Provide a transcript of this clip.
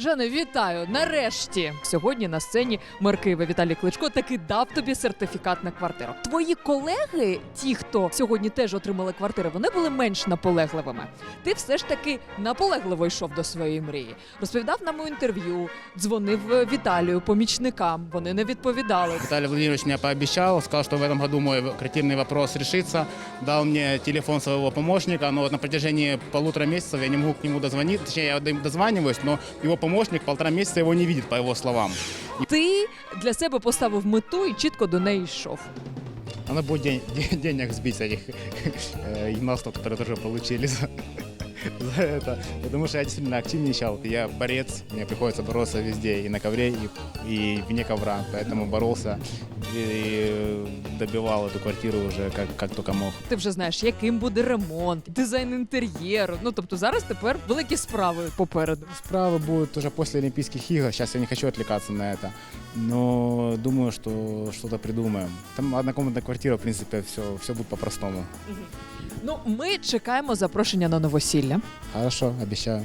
Жане, вітаю! Нарешті сьогодні на сцені мер Віталій Кличко таки дав тобі сертифікат на квартиру. Твої колеги, ті, хто сьогодні теж отримали квартири, вони були менш наполегливими. Ти все ж таки наполегливо йшов до своєї мрії. Розповідав нам у інтерв'ю, дзвонив е, Віталію, помічникам. Вони не відповідали. Виталий Владимирович мне пообещал, сказал, что в этом году мой квартирный вопрос решится, дал мне телефон своего помощника, вот на протяжении полутора месяцев я не могу к нему дозвониться, точнее, я до- дозваниваюсь, но его помощник полтора месяца его не видит, по его словам. Ти для себе поставив мету і чітко до неї йшов. Она будет день- де- денег сбить с этих э, гимнастов, которые тоже получили за, за это. Потому что я действительно активничал, я борец, мне приходится бороться везде, и на ковре, и, и вне ковра, поэтому боролся и добивал эту квартиру уже как, как только мог. Ти вже знаєш, яким буде ремонт, дизайн інтер'єру. Ну тобто зараз тепер великі справи попереду. Справы будут уже после Олимпийских игр. Сейчас я не хочу отвлекаться на это. Но думаю, что что-то придумаем. Там однокомнатная квартира, в принципе, все, все будет по-простому. Ну ми чекаємо запрошення на новосілля. Хорошо, обещаю.